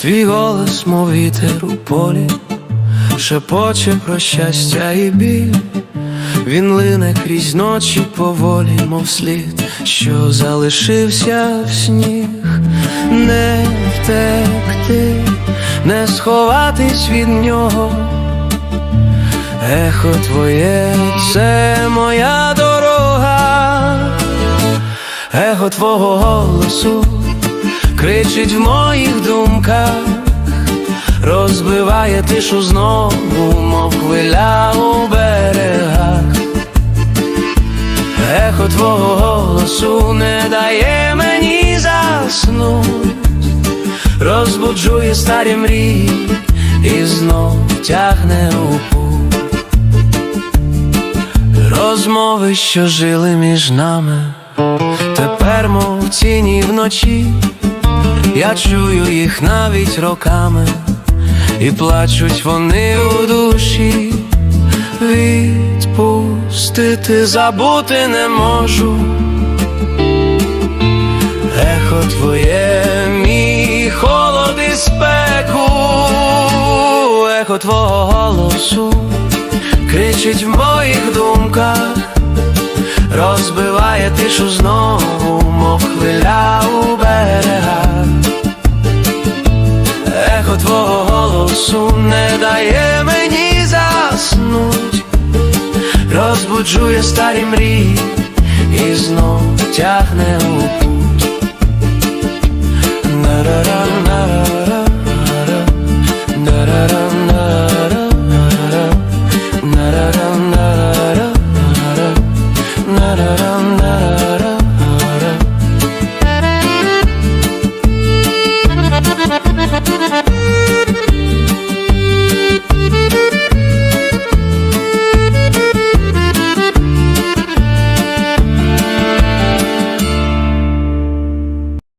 Твій голос, мов вітер у полі, шепоче про щастя і біль. Він лине крізь ночі поволі, мов слід, що залишився в сніг, не втекти, не сховатись від нього. Ехо твоє, це моя дорога, ехо твого голосу кричить в моїх думках, розбиває тишу знову, мов хвиля у берегах. Ехо твого голосу не дає мені заснуть, розбуджує старі мрії і знов тягне у путь. Розмови, що жили між нами, тепер мов тіні вночі, я чую їх навіть роками, і плачуть вони у душі, відпустити, забути не можу. Ехо твоє, мій холод і спеку, ехо твого голосу кричить в моїх думках, розбиває тишу знову, мов хвиля у голосу не дає мені заснуть, розбуджує старі мрії і знов тягне у путь.